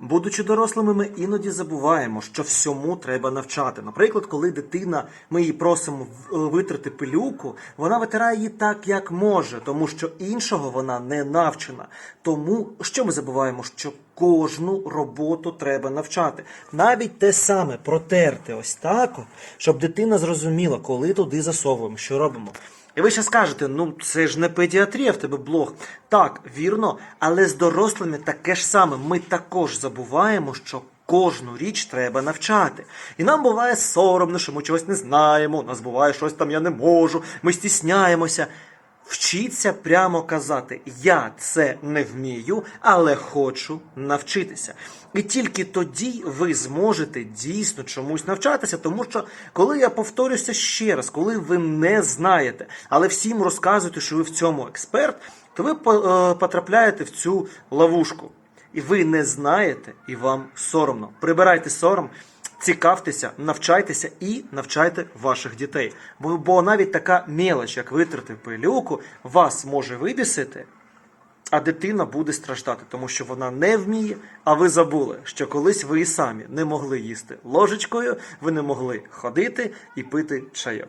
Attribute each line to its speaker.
Speaker 1: Будучи дорослими, ми іноді забуваємо, що всьому треба навчати. Наприклад, коли дитина, ми її просимо е, витрати пилюку, вона витирає її так, як може, тому що іншого вона не навчена. Тому що ми забуваємо, що кожну роботу треба навчати. Навіть те саме протерти ось так, щоб дитина зрозуміла, коли туди засовуємо, що робимо. І ви ще скажете, ну це ж не педіатрія в тебе блог. Так, вірно, але з дорослими таке ж саме. Ми також забуваємо, що кожну річ треба навчати. І нам буває соромно, що ми чогось не знаємо, у нас буває щось там я не можу, ми стісняємося. Вчіться прямо казати, я це не вмію, але хочу навчитися. І тільки тоді ви зможете дійсно чомусь навчатися, тому що коли я повторюся ще раз, коли ви не знаєте, але всім розказуєте, що ви в цьому експерт, то ви е, потрапляєте в цю ловушку. І ви не знаєте, і вам соромно. Прибирайте сором, цікавтеся, навчайтеся і навчайте ваших дітей. Бо, бо навіть така мелоч, як витрати пилюку, вас може вибісити, а дитина буде страждати, тому що вона не вміє, а ви забули, що колись ви і самі не могли їсти ложечкою, ви не могли ходити і пити чайок.